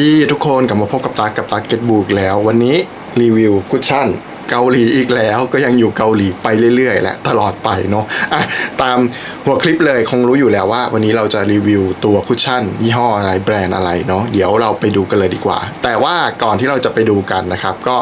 ดีทุกคนกลับมาพบกับตากับตาเก็ตบูกแล้ว วันนี้รีวิวคุชชั่นเกาหลีอีกแล้วก็ยังอยู่เกาหลีไปเรื่อยๆแหละตลอดไปเนาะอะตาม หัวคลิปเลยคงรู้อยู่แล้วว่า วันนี้เราจะรีวิวตัวคุชชั่นยี่ห้ออะไรแบรนด์อะไรเนาะเดี๋ยวเราไปดูกันเลยดีกว่า แต่ว่าก่อนที่เราจะไปดูกันนะครับ ก็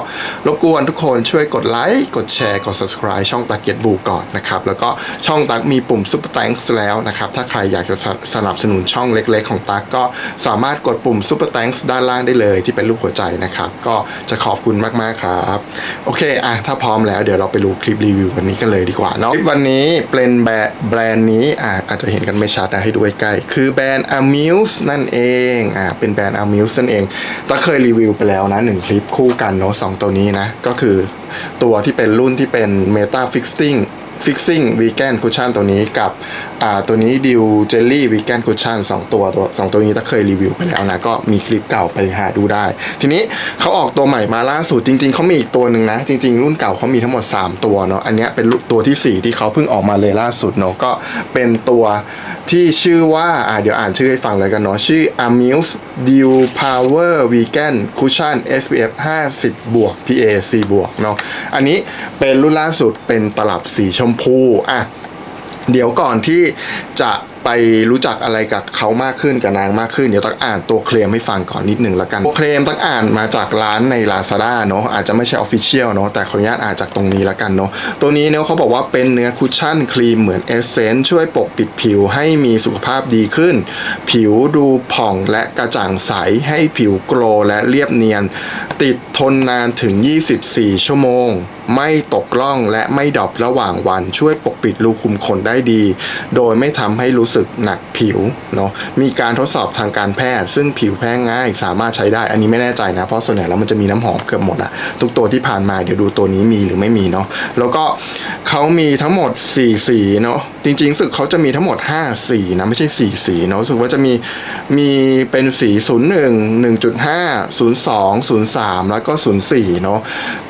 รบกวนทุกคนช่วยกดไลค์กดแชร์กด subscribe ช่องตาเก็ตบูก่อนนะครับ แล้วก็ช่องตักมีปุ่ม Super Thanks แล้วนะครับ ถ้าใครอยากจะสนับสนุนช่องเล็ก ๆ ของตักก็สามารถกดปุ่ม Super Thanks ด้านล่างได้เลย ที่เป็นรูปหัวใจนะครับ ก็จะขอบคุณมากๆครับโอเคอะถ้าพร้อมแล้วเดี๋ยวเราไปดูคลิปรีวิววันนี้กันเลยดีกว่าเนาะคลิปวันนี้เป็นแบรนด์นด์นี้อะอาจจะเห็นกันไม่ชัดนะให้ดูใกล้ๆคือแบรนด์ Amuse นั่นเองอ่าเป็นแบรนด์ Amuse นั่นเองตักเคยรีวิวไปแล้วนะหนึ่งคลิปคู่กันเนาะสองตัวนี้นะ ก็คือตัวที่เป็นรุ่นที่เป็น Meta Fixing Fixing Vegan Cushion ตัวนี้กับอ่าตัวนี้ดิวเจลลี่วีแกนคุชชั่นสองตัวตัวสองตัวนี้ถ้าเคยรีวิวไปแล้วนะ ก็มีคลิปเก่าไปหาดูได้ ทีนี้เขาออกตัวใหม่มาล่าสุดจริง ๆเขามีอีกตัวหนึ่งนะ จริง ๆ รุ่นเก่าเขามีทั้งหมด 3 ตัวเนาะอันนี้เป็นตัวทีสี่4 ที่เขาเพิ่งออกมาเลยล่าสุดเนาะก็เป็นตัวที่ชื่อว่าอ่าเดี๋ยวอ่านชื่อให้ฟังเลยกันเนาะชื่อ Amuse Dew Power Vegan Cushion SPF 50 บวก PA C บวกเนาะอันนี้เป็นรุ่นล่าสุดเป็นตลับสีชมพูอะ เดี๋ยวก่อนที่จะ ไปรู้จักอะไรกับเขามากขึ้นกับนางมากขึ้นเดี๋ยวต้องอ่านตัวเคลมให้ฟังก่อนนิดหนึ่งละกันตัวเคลมต้องอ่านมาจากร้านใน Lazada เนาะอาจจะไม่ใช่ออฟฟิเชียลเนาะแต่ขออนุญาตอ่านจากตรงนี้ละกันเนาะตัวนี้เนี่ยเขาบอกว่าเป็นเนื้อคุชชั่นครีมเหมือนเอเซนต์ช่วยปกปิดผิวให้มีสุขภาพดีขึ้น ผิวดูผ่องและกระจ่างใสให้ผิวโกลและเรียบเนียน ติดทนนานถึง 24 ชั่วโมงไม่ตกล่องและไม่ดรอประหว่างวันช่วยปกปิดรูขุมขนได้ดี โดยไม่ทำให้รู้สึกหนักผิวเนาะมีการทดสอบทางการแพทย์ ซึ่งผิวแพ้ง่าย สามารถใช้ได้ อันนี้ไม่แน่ใจนะ เพราะส่วนใหญ่แล้วมันจะมีน้ำหอมเกือบหมดอะทุกตัวที่ผ่านมาเดี๋ยวดูตัวนี้มีหรือไม่มีเนาะแล้วก็เขามีทั้งหมด 4 สีเนาะจริงๆสึกเขาจะมีทั้งหมด 5 สีนะไม่ใช่ 4 สีเนาะรู้สึกว่าจะมีมีเป็นสี 01 1.5 02 03 แล้วก็ 04เนาะ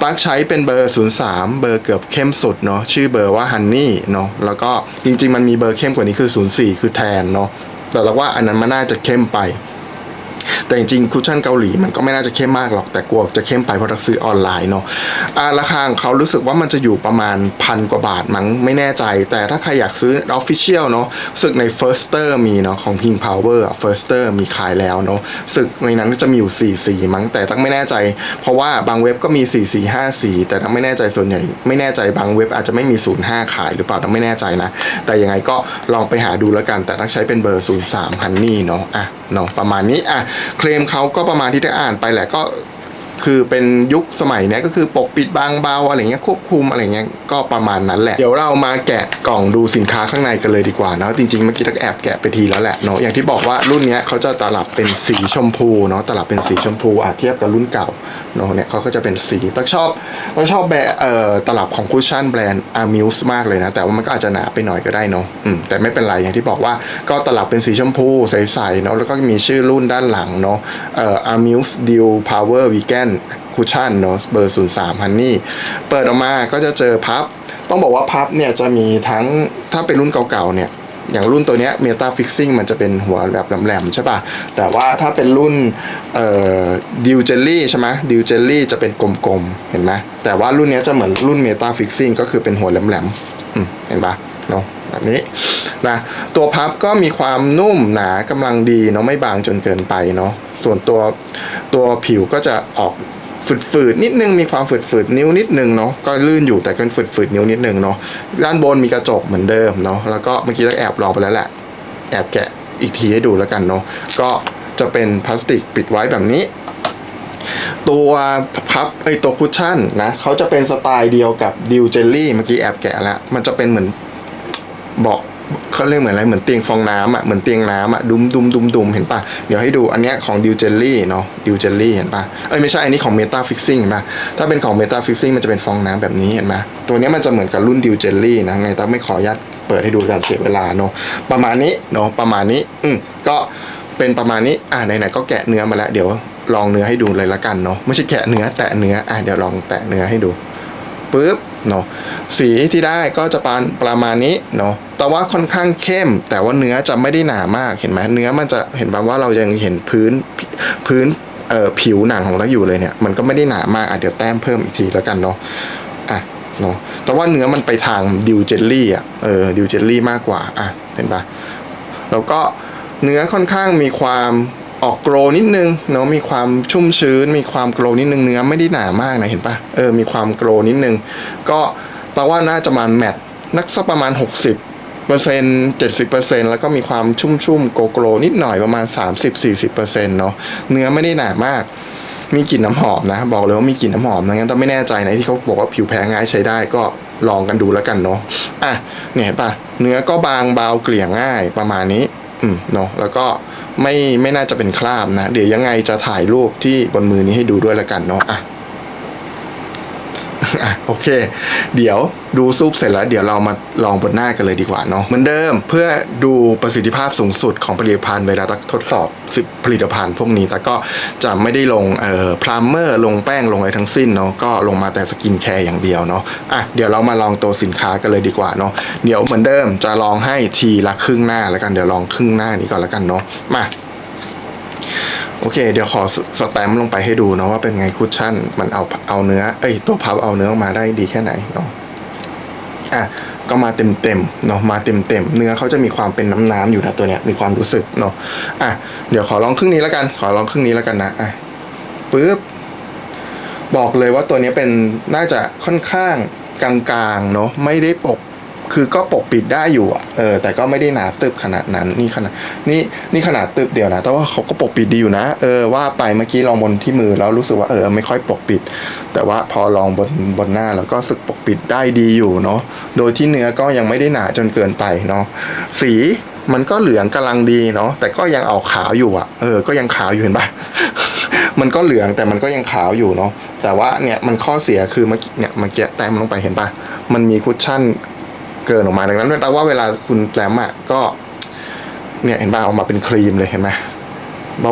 ตักใช้เป็นเบอร์ 03 เบอร์เกือบเข้มสุดเนาะชื่อเบอร์ว่าฮันนี่เนาะแล้วก็จริงๆ มันมีเบอร์เข้มกว่านี้คือ 04คือแทนเนาะแต่เราว่าอันนั้นมันน่าจะเข้มไป แต่จริงๆคุชชั่นเกาหลีมันก็ไม่น่าจะเข้มมากหรอกแต่กลัวจะเข้มไปเพราะเราซื้อออนไลน์เนาะอ่าราคาของเขารู้สึกว่ามันจะอยู่ประมาณพันกว่าบาทมั้งไม่แน่ใจ แต่ถ้าใครอยากซื้อออฟฟิเชียลเนาะสึกใน Firster มีเนาะของ King Power Firster มีขายแล้วเนาะสึกในนั้นก็จะมีอยู่4สีมั้งแต่ตั้งไม่แน่ใจ เพราะว่าบางเว็บก็มี4สี5สีแต่ตั้งไม่แน่ใจส่วนใหญ่ ไม่แน่ใจบางเว็บอาจจะไม่มี 05 ขายหรือเปล่าตั้งไม่แน่ใจนะ แต่ยังไงก็ลองไปหาดูแล้วกัน แต่ต้องใช้เป็นเบอร์ 03ฮันนี่เนาะอะเนาะประมาณนี้อะเคลมเขาก็ประมาณที่ได้อ่านไปแหละก็ คือเป็นยุคสมัยเนี้ยก็คือปกปิดบางเบาอะไรเงี้ยควบคุมอะไรเงี้ยก็ประมาณนั้นแหละ เดี๋ยวเรามาแกะกล่องดูสินค้าข้างในกันเลยดีกว่าเนาะจริงๆเมื่อกี้ตักแอบแกะไปทีแล้วแหละเนาะอย่างที่บอกว่ารุ่นเนี้ยเขาจะตลับเป็นสีชมพูเนาะตลับเป็นสีชมพูอะเทียบกับรุ่นเก่าเนาะเนี่ยเขาก็จะเป็นสีตักชอบตักชอบแบรนด์เอ่อตลับของคุชชั่นแบรนด์ Amuse มากเลยนะแต่ว่ามันก็อาจจะหนาไปหน่อยก็ได้เนาะอืมแต่ไม่เป็นไรอย่างที่บอกว่าก็ตลับเป็นสีชมพูใสๆเนาะแล้วก็มีชื่อรุ่นด้านหลังเนาะเอ่อ Amuse Dew Power Vegan คุชชั่นเนาะเบอร์ 03ฮันนี่เปิดออกมาก็จะเจอพับ ต้องบอกว่าพับเนี่ยจะมีทั้งถ้าเป็นรุ่นเก่าๆเนี่ยอย่างรุ่นตัวเนี้ยเมตาฟิกซิ่งมันจะเป็นหัวแบบแหลมๆใช่ป่ะ แต่ว่าถ้าเป็นรุ่นเอ่อดิวเจลลี่ใช่ไหมดิวเจลลี่จะเป็นกลมๆ เห็นไหมแต่ว่ารุ่นเนี้ยจะเหมือนรุ่นเมตาฟิกซิ่งก็คือเป็นหัวแหลมๆเห็นป่ะเนาะ แบบนี้นะตัวพับก็มีความนุ่มหนากำลังดีเนาะไม่บางจนเกินไปเนาะส่วนตัวตัวผิวก็จะออกฝืดๆนิดนึงมีความฝืดๆนิ้วนิดนึงเนาะก็ลื่นอยู่แต่ก็ฝืดๆนิ้วนิดนึงเนาะด้านบนมีกระจกเหมือนเดิมเนาะแล้วก็เมื่อกี้เราแอบลองไปแล้วแหละ แอบแกะอีกทีให้ดูแล้วกันเนาะก็จะเป็นพลาสติกปิดไว้แบบนี้ ตัวพับไอตัวคุชชั่นนะเขาจะเป็นสไตล์เดียวกับดิวเจลลี่เมื่อกี้แอบแกะแล้วมันจะเป็นเหมือน เบาะเขาเรียกเหมือนอะไรเหมือนเตียงฟองน้ำอะเหมือนเตียงน้ำอะดุมดุมดุมดุมเห็นปะเดี๋ยวให้ดูอันเนี้ยของดิวเจลลี่เนาะดิวเจลลี่เห็นปะเอ้ยไม่ใช่อันนี้ของเมตาฟิกซิ่งเห็นปะถ้าเป็นของเมตาฟิกซิ่งมันจะเป็นฟองน้ำแบบนี้เห็นไหมตัวเนี้ยมันจะเหมือนกับรุ่นดิวเจลลี่นะไงต้องไม่ขออนุญาตเปิดให้ดูการเสียเวลาเนาะประมาณนี้เนาะประมาณนี้อืมก็เป็นประมาณนี้อ่าไหนๆก็แกะเนื้อมาแล้วเดี๋ยวลองเนื้อให้ดูเลยละกันเนาะไม่ใช่แกะเนื้อแตะเนื้ออะเดี๋ยวลองแตะเนื้อให้ดูปุ๊บ เนาะสีที่ได้ก็จะปานประมาณนี้เนาะแต่ว่าค่อนข้างเข้ม แต่ว่าเนื้อจะไม่ได้หนามากเห็นไหมเนื้อมันจะเห็นแบบว่าเรายังเห็นพื้นพื้นเอ่อผิวหนังของเราอยู่เลยเนี่ยมันก็ไม่ได้หนามากอะเดี๋ยวแต้มเพิ่มอีกทีแล้วกันเนาะอะเนาะแต่ว่าเนื้อมันไปทางดิวเจลลี่อะเออดิวเจลลี่มากกว่าอะเห็นปะแล้วก็เนื้อค่อนข้างมีความ ออกโกรนิดนึงเนาะมีความชุ่มชื้น มีความโกรนิดนึงเนื้อไม่ได้หนามากนะเห็นปะเออมีความโกรนิดนึง ก็แปลว่าน่าจะมาแมทนักสักประมาณ 60เปอร์เซ็นต์เจ็ดสิบเปอร์เซ็นต์แล้วก็มีความชุ่มชุ่มโกโกรนิดหน่อยประมาณ30-40เปอร์เซ็นต์เนาะเนื้อไม่ได้หนามาก มีกลิ่นน้ำหอมนะ บอกเลยว่ามีกลิ่นน้ำหอมนะงั้นต้องไม่แน่ใจนะที่เขาบอกว่าผิวแพ้ง่ายใช้ได้ก็ลองกันดูแล้วกันเนาะอะเนี่ยเห็นปะเนื้อก็บางเบาเกลี่ยง่ายประมาณนี้ อืมเนาะแล้วก็ ไม่ไม่น่าจะเป็นคราบนะ เดี๋ยวยังไงจะถ่ายรูปที่บนมือนี้ให้ดูด้วยละกันเนาะอะ อะโอเค เดี๋ยวดูซูปเสร็จแล้ว เดี๋ยวเรามาลองบนหน้ากันเลยดีกว่าเนาะเหมือนเดิมเพื่อดูประสิทธิภาพสูงสุดของผลิตภัณฑ์เวลาทดสอบสิบผลิตภัณฑ์พวกนี้แต่ก็จะไม่ได้ลงเอ่อพรามเมอร์ลงแป้งลงอะไรทั้งสิ้นเนาะก็ลงมาแต่สกินแคร์อย่างเดียวเนาะอะเดี๋ยวเรามาลองตัวสินค้ากันเลยดีกว่าเนาะเดี๋ยวเหมือนเดิมจะลองให้ทีละครึ่งหน้าแล้วกันเดี๋ยวลองครึ่งหน้านี้ก่อนแล้วกันเนาะมา โอเค เดี๋ยวขอสแตมป์ลงไปให้ดูนะว่าเป็นไงคุชชั่น มันเอาเอาเนื้อเอ้ยตัวพับเอาเนื้อออกมาได้ดีแค่ไหนเนาะอะก็มาเต็มเต็มเนาะมาเต็มเต็มเนื้อเขาจะมีความเป็นน้ำน้ำๆอยู่นะตัวเนี้ยมีความรู้สึกเนาะอะเดี๋ยวขอลองครึ่งนี้แล้วกัน ขอลองครึ่งนี้แล้วกันนะอะปึ๊บบอกเลยว่าตัวนี้เป็นน่าจะค่อนข้างกลางๆเนาะไม่ได้ปก คือก็ปกปิดได้อยู่อะเออแต่ก็ไม่ได้หนาตึบขนาดนั้นนี่ขนาดนี่นี่ขนาดตึบเดียวนะ แต่ว่าเขาก็ปกปิดดีอยู่นะ เออว่าไปเมื่อกี้ลองบนที่มือแล้วรู้สึกว่าเออไม่ค่อยปกปิด แต่ว่าพอลองบนบนหน้าแล้วก็สึกปกปิดได้ดีอยู่เนาะโดยที่เนื้อก็ยังไม่ได้หนาจนเกินไปเนาะสีมันก็เหลืองกำลังดีเนาะแต่ก็ยังออกขาวอยู่อะเออ ก็ยังขาวอยู่เห็นปะมันก็เหลืองแต่มันก็ยังขาวอยู่เนาะแต่ว่าเนี่ยมันข้อเสียคือเมื่อกี้เนี่ยเมื่อกี้แต้มลงไปเห็นปะมันมีคุชชั่น เกินออกมาดังนั้นแปลว่าเวลาคุณแปลมอะก็ เนี่ยเห็นป่ะออกมาเป็นครีมเลยเห็นไหม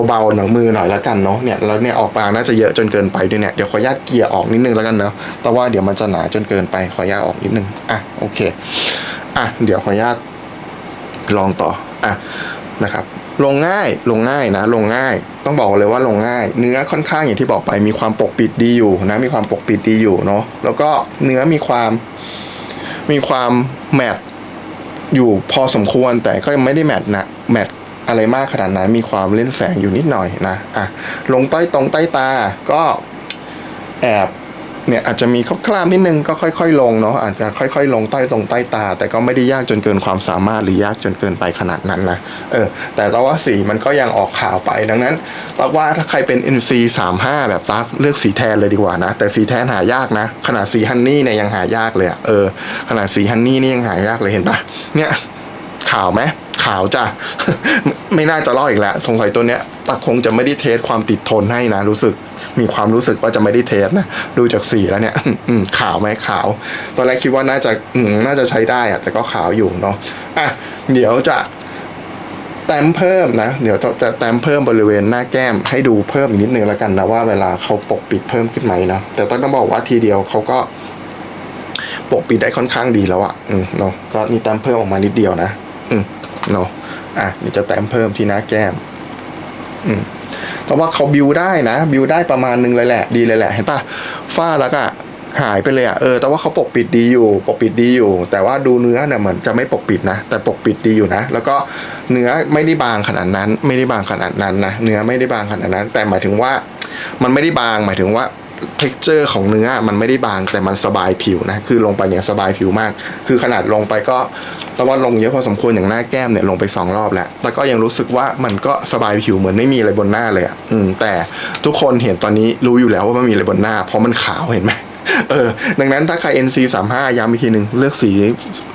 เบาๆหนังมือหน่อยแล้วกันเนาะเนี่ยแล้วเนี่ยออกมาน่าจะเยอะจนเกินไปด้วยเนี่ยเดี๋ยวขออนุญาตเกี่ยออกนิดนึงแล้วกันเนาะแต่ว่าเดี๋ยวมันจะหนาจนเกินไปขออนุญาตออกนิดนึงอะโอเคอะเดี๋ยวขออนุญาตลองต่ออะนะครับลงง่ายลงง่ายนะ ลงง่าย ต้องบอกเลยว่าลงง่าย เนื้อค่อนข้างอย่างที่บอกไปมีความปกปิดดีอยู่นะมีความปกปิดดีอยู่เนาะแล้วก็เนื้อมีความ มีความแมทอยู่พอสมควรแต่ก็ยังไม่ได้แมทนะแมทอะไรมากขนาดนั้นมีความเล่นแสงอยู่นิดหน่อยนะอะลงใต้ตรงใต้ตาก็แอบ เนี่ยอาจจะมีคลามนิดนึงก็ค่อย ๆ ลงเนาะอาจจะค่อย ๆ ลงใต้ตรงใต้ตา แต่ก็ไม่ได้ยากจนเกินความสามารถหรือยากจนเกินไปขนาดนั้นนะเออแต่ตว่าสีมันก็ยังออกขาวไปดังนั้นตักว่าถ้าใครเป็น NC 3 5แบบตักเลือกสีแทนเลยดีกว่านะ แต่สีแทนหายากนะ ขนาดสีฮันนี่เนี่ยยังหายากเลยอะเออขนาดสีฮันนี่นี่ยังหายากเลยเห็นปะเนี่ยขาวไหมขาวจ้ะไม่น่าจะรอดอีกแล้วสงสัยตัวเนี้ยตักคงจะไม่ได้เทสความติดทนให้นะรู้สึก มีความรู้สึกว่าจะไม่ได้เทสนะ ดูจากสีแล้วเนี่ยอืขาวไหมขาว ตอนแรกคิดว่าน่าจะอืน่าจะใช้ได้อะแต่ก็ขาวอยู่เนาะอะเดี๋ยวจะแต้มเพิ่มนะ เดี๋ยวจะแต้มเพิ่มบริเวณหน้าแก้มให้ดูเพิ่มอีกนิดนึงแล้วกันนะว่าเวลาเขาปกปิดเพิ่มขึ้นไหมเนาะแต่ต้องบอกว่าทีเดียวเขาก็ปกปิดได้ค่อนข้างดีแล้วอะ่ะอืมเนาะก็นี่แต้มเพิ่มออกมานิดเดียวนะ อืมเนาะอะนี่จะแต้มเพิ่มที่หน้าแก้ม อืม เพราะว่าเขาบิวได้นะ บิวได้ประมาณนึงเลยแหละ ดีเลยแหละ เห็นปะฝ้าแล้วก็หายไปเลยอะเออ แต่ว่าเขาปกปิดดีอยู่ ปกปิดดีอยู่ แต่ว่าดูเนื้อเนี่ยเหมือนจะไม่ปกปิดนะ แต่ปกปิดดีอยู่นะ แล้วก็เนื้อไม่ได้บางขนาดนั้น ไม่ได้บางขนาดนั้นนะ เนื้อไม่ได้บางขนาดนั้น แต่หมายถึงว่า มันไม่ได้บาง หมายถึงว่า เท็กเจอร์ของเนื้อมันไม่ได้บางแต่มันสบายผิวนะ คือลงไปเนี่ยสบายผิวมาก คือขนาดลงไปก็ตะวันลงเยอะพอสมควรอย่างหน้าแก้มเนี่ยลงไปสองรอบแล้ว แต่ก็ยังรู้สึกว่ามันก็สบายผิวเหมือนไม่มีอะไรบนหน้าเลยอะอืมแต่ทุกคนเห็นตอนนี้รู้อยู่แล้วว่ามันมีอะไรบนหน้า เพราะมันขาวเห็นไหมเออ ดังนั้นถ้าใคร NC 3 5ย้ำอีกทีหนึ่งเลือกสี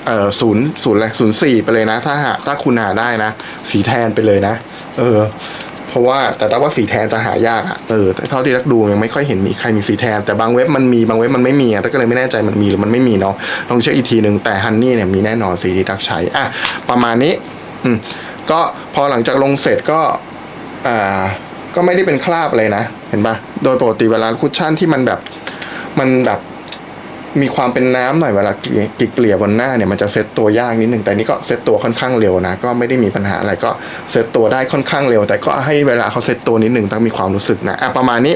เอ่อศูนย์ศูนย์อะไรศูนย์สี่ไปเลยนะ ถ้าหากถ้าคุณหาได้นะ สีแทนไปเลยนะ เออ เพราะว่าแต่ถ้าว่าสีแทนจะหายากอะเออแต่เท่าที่รักดูยังไม่ค่อยเห็นมีใครมีสีแทน แต่บางเว็บมันมีบางเว็บมันไม่มีอะแต่ก็เลยไม่แน่ใจมันมีหรือมันไม่มีเนาะลองเช็คอีกทีหนึ่งแต่ฮันนี่เนี่ยมีแน่นอนสีที่รักใช้อะประมาณนี้อืมก็พอหลังจากลงเสร็จก็อ่าก็ไม่ได้เป็นคราบอะไรนะ เห็นปะโดยปกติเวลาคุชชั่นที่มันแบบมันแบบ มีความเป็นน้ำหน่อยเวลากลี่ยเกลี่ยบนหน้าเนี่ยมันจะเซตตัวยากนิดนึงแต่นี่ก็เซตตัวค่อนข้างเร็วนะ ก็ไม่ได้มีปัญหาอะไรก็เซตตัวได้ค่อนข้างเร็ว แต่ก็ให้เวลาเขาเซตตัวนิดนึงต้องมีความรู้สึกนะอะประมาณนี้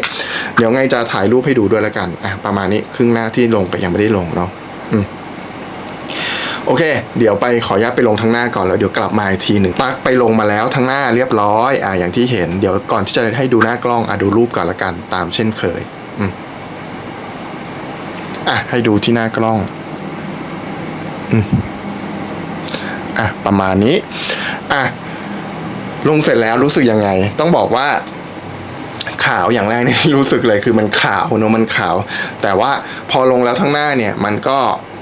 เดี๋ยวไงจะถ่ายรูปให้ดูด้วยแล้วกันอะประมาณนี้ครึ่งหน้าที่ลงไปยังไม่ได้ลงเนาะอืมโอเค เดี๋ยวไปขออนุญาตไปลงทั้งหน้าก่อนแล้วเดี๋ยวกลับมาอีกทีหนึ่งตักไปลงมาแล้วทั้งหน้าเรียบร้อย อ่าอย่างที่เห็น เดี๋ยวก่อนที่จะให้ดูหน้ากล้องอะดูรูปก่อนละกัน ตามเช่นเคย อืม อะ ให้ดูที่หน้ากล้องอืมอะ ประมาณนี้ อะ ลงเสร็จแล้วรู้สึกยังไง ต้องบอกว่าขาวอย่างแรกนี่รู้สึกเลยคือมันขาวเนอะมันขาว แต่ว่าพอลงแล้วทั้งหน้าเนี่ย มันก็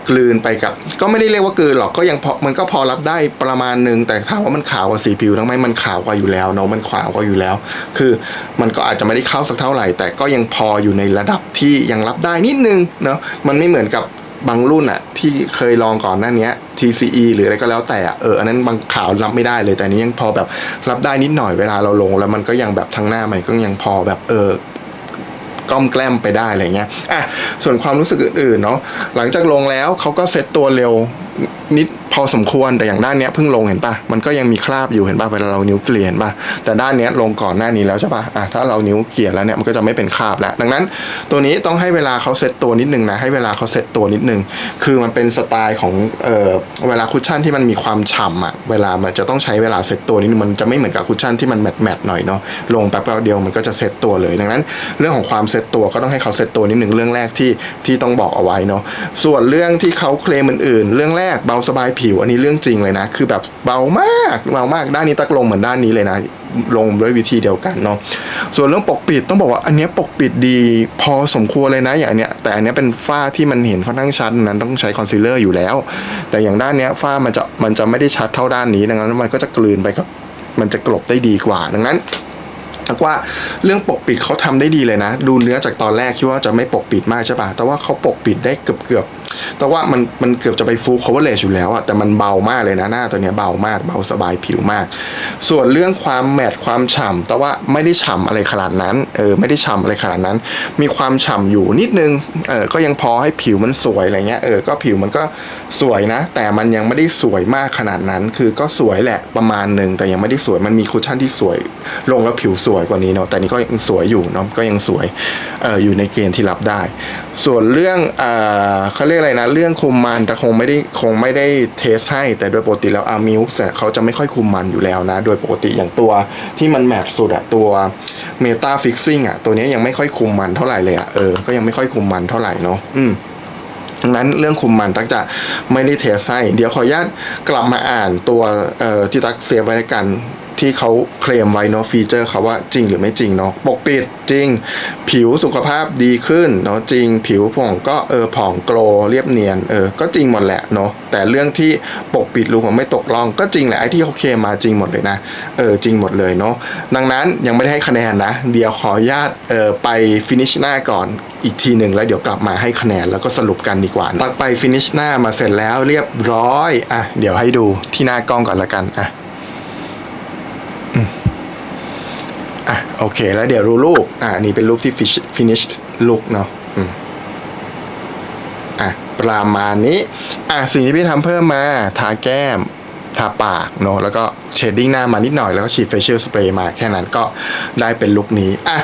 กลืนไปกับ ก็ไม่ได้เรียกว่ากลืนหรอกก็ยังพอมันก็พอรับได้ประมาณหนึ่งแต่ถามว่ามันขาวกว่าสีผิวทั้งไหมมันขาวกว่าอยู่แล้วเนาะมันขาวกว่าอยู่แล้ว คือมันก็อาจจะไม่ได้เข้าสักเท่าไหร่ แต่ก็ยังพออยู่ในระดับที่ยังรับได้นิดนึงเนาะมันไม่เหมือนกับบางรุ่นอะที่เคยลองก่อนหน้าเนี้ย TCE หรืออะไรก็แล้วแต่อะเอออันนั้นบางขาวรับไม่ได้เลยแต่นี้ยังพอแบบรับได้นิดหน่อยเวลาเราลง แล้วมันก็ยังแบบทั้งหน้ามันก็ยังพอแบบเออ กล้อมแกล้มไปได้อะไรเงี้ยอะส่วนความรู้สึกอื่นๆเนาะหลังจากลงแล้วเขาก็เซตตัวเร็วนิด พอสมควรแต่อย่างด้านเนี้ยเพิ่งลงเห็นปะมันก็ยังมีคราบอยู่เห็นปะเวลาเรานิ้วเกลี่ยเห็นปะแต่ด้านเนี้ยลงก่อนหน้านี้แล้วใช่ปะอะถ้าเรานิ้วเกลี่ยแล้วเนี่ยมันก็จะไม่เป็นคราบแล้ว ดังนั้นตัวนี้ต้องให้เวลาเขาเซตตัวนิดนึงนะให้เวลาเขาเซตตัวนิดนึงคือมันเป็นสไตล์ของเอ่อเวลาคุชชั่นที่มันมีความฉ่ำอะเวลามันจะต้องใช้เวลาเซตตัวนิดนึงมันจะไม่เหมือนกับคุชชั่นที่มันแมทแมทๆหน่อยเนาะลงแป๊บเดียวมันก็จะเซตตัวเลยดังนั้น เรื่องของความเซตตัวก็ต้องให้เขาเซตตัวนิดนึงเรื่องแรกที่ที่ต้องบอกเอาไว้เนาะส่วนเรื่องที่เขาเคลมอื่นๆ เรื่องแรกเบาสบายผว อันนี้เรื่องจริงเลยนะ คือแบบเบามากเบามากด้านนี้ตักลงเหมือนด้านนี้เลยนะ ลงด้วยวิธีเดียวกันเนาะส่วนเรื่องปกปิดต้องบอกว่าอันเนี้ยปกปิดดีพอสมควรเลยนะอย่างอันเนี้ยแต่อันเนี้ยเป็นฝ้าที่มันเห็นค่อนข้างชัดนั้นต้องใช้คอนซีลเลอร์อยู่แล้ว แต่อย่างด้านเนี้ยฝ้ามันจะมันจะไม่ได้ชัดเท่าด้านนี้ดังนั้นมันก็จะกลืนไปกับมันจะกลบได้ดีกว่าดังนั้นแต่ว่าเรื่องปกปิดเขาทำได้ดีเลยนะ ดูเนื้อจากตอนแรกคิดว่าจะไม่ปกปิดมากใช่ปะแต่ว่าเขาปกปิดได้เกือบเกือบ แต่ว่ามันมันเกือบจะไปฟูล coverage อยู่แล้วอะแต่มันเบามากเลยนะหน้าตัวเนี้ยเบามากเบาสบายผิวมาก ส่วนเรื่องความแมตต์ความฉ่ำแต่ว่าไม่ได้ฉ่ำอะไรขนาดนั้นเออไม่ได้ฉ่ำอะไรขนาดนั้น มีความฉ่ำอยู่นิดนึงเออก็ยังพอให้ผิวมันสวยอะไรเงี้ยเออก็ผิวมันก็สวยนะ แต่มันยังไม่ได้สวยมากขนาดนั้น คือก็สวยแหละประมาณหนึ่งแต่ยังไม่ได้สวยมันมีคุชชั่นที่สวย ลงแล้วผิวสวยกว่านี้เนาะแต่นี่ก็ยังสวยอยู่เนาะก็ยังสวยเอออยู่ในเกณฑ์ที่รับได้ ส่วนเรื่องเออเขาเรียกอะไรนะ เรื่องคุมมันแต่คงไม่ได้คงไม่ได้เทสให้ แต่โดยปกติแล้วอามิวส์เขาจะไม่ค่อยคุมมันอยู่แล้วนะ โดยปกติอย่างตัวที่มันแมทสุดอะตัวเมตาฟิกซิ่งอะตัวนี้ยังไม่ค่อยคุมมันเท่าไหร่เลยอะเออ ก็ยังไม่ค่อยคุมมันเท่าไหร่เนาะอืมดังนั้นเรื่องคุมมันตักจะไม่ได้เทสให้ เดี๋ยวขออนุญาตกลับมาอ่านตัวเอ่อที่ตักเซฟไว้ในกัน ที่เขาเคลมไว้เนาะฟีเจอร์เขาว่าจริงหรือไม่จริงเนาะปกปิดจริง ผิวสุขภาพดีขึ้นเนาะจริง ผิวผ่องก็เออผ่องโกลเรียบเนียนเออก็จริงหมดแหละเนาะแต่เรื่องที่ปกปิดรูผมไม่ตกล่อง ก็จริงแหละไอ้ที่เขาเคลมมาจริงหมดเลยนะเออจริงหมดเลยเนาะดังนั้นยังไม่ได้ให้คะแนนนะ เดี๋ยวขออนุญาตเออไปฟินิชหน้าก่อนอีกทีหนึ่งแล้วเดี๋ยวกลับมาให้คะแนนแล้วก็สรุปกันดีกว่าตักไปฟินิชหน้ามาเสร็จแล้วเรียบร้อยอะเดี๋ยวให้ดูที่หน้ากล้องก่อนละกันอะอืม อะโอเค แล้วเดี๋ยวรูรูปอะนี่เป็นรูปที่ finished look เนาะอืมอะประมาณนี้ อะสิ่งที่พี่ทำเพิ่มมาทาแก้มทาปากเนาะแล้วก็เชดดิ้งหน้ามานิดหน่อยแล้วก็ฉีดเฟเชียลสเปรย์มาแค่นั้นก็ได้เป็นลุคนี้อะ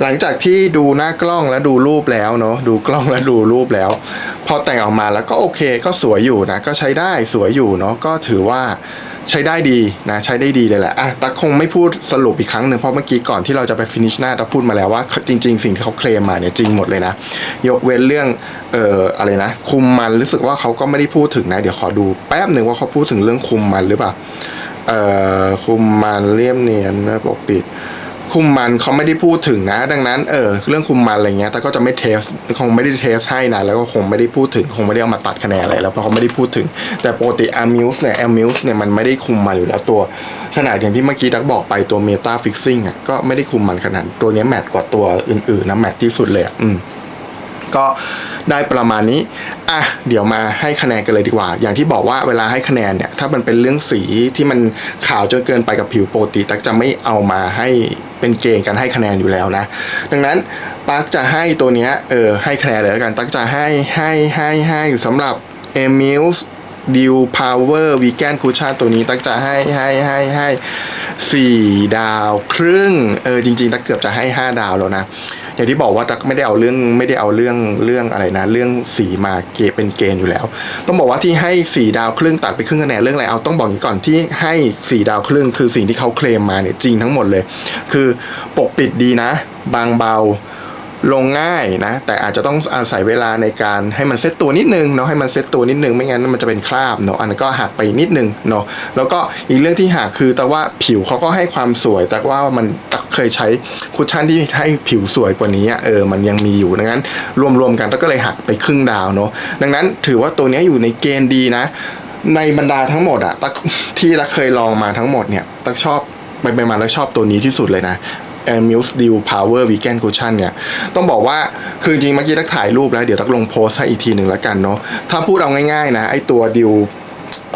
หลังจากที่ดูหน้ากล้องแล้วดูรูปแล้วเนาะดูกล้องแล้วดูรูปแล้ว พอแต่งออกมาแล้วก็โอเคก็สวยอยู่นะ ก็ใช้ได้สวยอยู่เนาะก็ถือว่า ใช้ได้ดีนะใช้ได้ดีเลยแหละอะแต่คงไม่พูดสรุปอีกครั้งหนึ่งเพราะเมื่อกี้ก่อนที่เราจะไปฟินิชหน้าเราพูดมาแล้วว่าจริง ๆ สิ่งที่เขาเคลมมาเนี่ยจริงหมดเลยนะ ยกเว้นเรื่องเอ่ออะไรนะ คุมมันรู้สึกว่าเขาก็ไม่ได้พูดถึงนะ เดี๋ยวขอดูแป๊บหนึ่งว่าเขาพูดถึงเรื่องคุมมันหรือเปล่าเอ่อคุมมันเลี่ยมเนียนไม่ปกปิด คุมมันเขาไม่ได้พูดถึงนะ ดังนั้นเออเรื่องคุมมันอะไรเงี้ยแต่ก็จะไม่เทสคงไม่ได้เทสให้นะแล้วก็คงไม่ได้พูดถึงคงไม่ได้เอามาตัดคะแนนอะไรแล้วเพราะเขาไม่ได้พูดถึง แต่ปกติ a m u s e เนี่ย a m u s e เนี่ยมันไม่ได้คุมมันอยู่แล้วตัวขนาดอย่างที่เมื่อกี้ดักบอกไปตัว Meta Fixing อะก็ไม่ได้คุมมันขนาดตัวนี้แมทกว่าตัวอื่นๆนะแมทที่สุดเลยอืมก็ได้ประมาณนี้ อะ เดี๋ยวมาให้คะแนนกันเลยดีกว่า อย่างที่บอกว่าเวลาให้คะแนนเนี่ย ถ้ามันเป็นเรื่องสีที่มันขาวจนเกินไปกับผิวปกติ ตักจะไม่เอามาให้ เป็นเกณฑ์การให้คะแนนอยู่แล้วนะ ดังนั้นตักจะให้ตัวเนี้ยเออให้คะแนนเลยแล้วกันตักจะให้ให้ให้ให้สำหรับเอมิลส์ดิวพาวเวอร์วีแกนคูช่าตัวนี้ตักจะให้ให้ให้ให้สี่ดาวครึ่งเออจริงๆ ตักเกือบจะให้ห้าดาวแล้วนะ อย่างที่บอกว่าตักไม่ได้เอาเรื่องไม่ได้เอาเรื่องเรื่องอะไรนะ เรื่องสีมาเกเป็นเกณฑ์อยู่แล้ว ต้องบอกว่าที่ให้สี่ดาวครึ่งตัดไปครึ่งคะแนนเรื่องอะไรเอาต้องบอกอย่างนี้ก่อนที่ให้สี่ดาวครึ่งคือสิ่งที่เขาเคลมมาเนี่ยจริงทั้งหมดเลย คือปกปิดดีนะ บางเบา ลงง่ายนะ แต่อาจจะต้องอาศัยเวลาในการให้มันเซตตัวนิดนึงเนาะให้มันเซตตัวนิดนึงไม่งั้นมันจะเป็นคราบเนาะอันนั้นก็หักไปนิดนึงเนาะแล้วก็อีกเรื่องที่หักคือแต่ว่าผิวเขาก็ให้ความสวย แต่ว่ามันเคยใช้คุชชั่นที่ให้ผิวสวยกว่านี้เออมันยังมีอยู่ดังนั้น รวมๆกันก็เลยหักไปครึ่งดาวเนาะดังนั้นถือว่าตัวนี้อยู่ในเกณฑ์ดีนะ ในบรรดาทั้งหมดอะตักที่ตักเคยลองมาทั้งหมดเนี่ยตักชอบไปไปมาแล้วชอบตัวนี้ที่สุดเลยนะ a m u s e Deal Power Vegan Cushion เนี่ย ต้องบอกว่าคือจริงเมื่อกี้ตักถ่ายรูปแล้ว เดี๋ยวตักลงโพสให้อีกทีหนึ่งแล้วกันเนาะถ้าพูดเอาง่ายๆ นะ ไอตัว Deal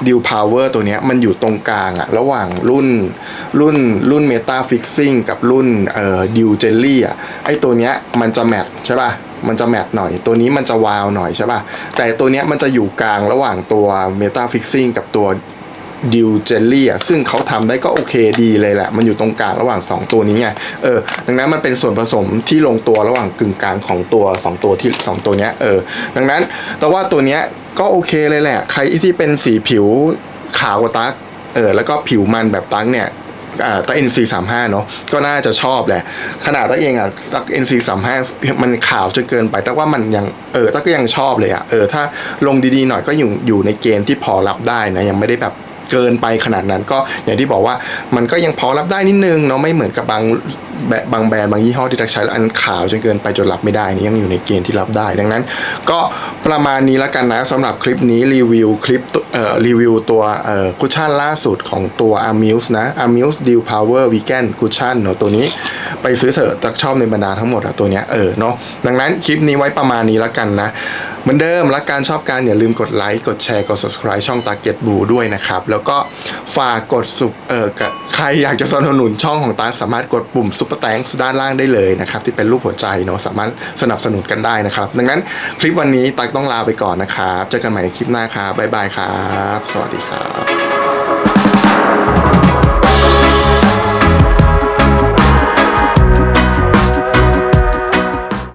Deal Power ตัวนี้มันอยู่ตรงกลางอะระหว่างรุ่นรุ่นรุ่น Meta Fixing กับรุ่นเอ่อ Deal Jelly อะไอตัวเนี้ยมันจะแมทใช่ป่ะมันจะแมทหน่อย ตัวนี้มันจะวาวหน่อยใช่ป่ะแต่ตัวเนี้ยมันจะอยู่กลางระหว่างตัว Meta Fixing กับตัว ดิวเจลลี่อะซึ่งเขาทำได้ก็โอเคดีเลยแหละ มันอยู่ตรงกลางระหว่าง 2 ตัวนี้ไงเออดังนั้นมันเป็นส่วนผสมที่ลงตัวระหว่างกึ่งกลางของตัว 2 ตัวที่ 2 ตัวเนี้ยเออดังนั้นแต่ว่าตัวเนี้ยก็โอเคเลยแหละ ใครที่เป็นสีผิวขาวกว่าตั๊กเออแล้วก็ผิวมันแบบตั๊กเนี่ยอ่าตั๊ก NC 3 5เนาะก็น่าจะชอบแหละ ขนาดตั๊กเองอะตั๊ก NC 3 5มันขาวจนเกินไป แต่ว่ามันยังเออตั๊กก็ยังชอบเลยอะเออถ้าลงดีๆหน่อยก็อยู่อยู่ในเกณฑ์ที่พอรับได้นะยังไม่ได้แบบ เกินไปขนาดนั้นก็อย่างที่บอกว่ามันก็ยังพอรับได้นิดนึงเนาะไม่เหมือนกับบางแบบบางแบรนด์บางยี่ห้อที่ตักใช้แล้วอันขาวจนเกินไปจนรับไม่ได้นี่ยังอยู่ในเกณฑ์ที่รับได้ ดังนั้น ก็ประมาณนี้แล้วกันนะสำหรับคลิปนี้รีวิวคลิปเอ่อรีวิวตัวเอ่อคุชชั่นล่าสุดของตัว Amuse นะ Amuse Deal Power Vegan Cushion เนาะตัวนี้ ไปซื้อเถอะตักชอบในบรรดาทั้งหมดอะตัวเนี้ยเออเนาะดังนั้นคลิปนี้ไว้ประมาณนี้แล้วกันนะ เหมือนเดิมรักการชอบการอย่าลืมกดไลค์กดแชร์กด subscribe ช่อง Target Blue ด้วยนะครับ แล้วก็ฝากกดสุเออกับใครอยากจะสนับสนุนช่องของตักสามารถกดปุ่ม Super Thanks ด้านล่างได้เลยนะครับที่เป็นรูปหัวใจเนาะสามารถสนับสนุนกันได้นะครับ ดังนั้นคลิปวันนี้ตักต้องลาไปก่อนนะครับเจอกันใหม่ในคลิปหน้าครับบ๊ายบายครับ สวัสดีครับ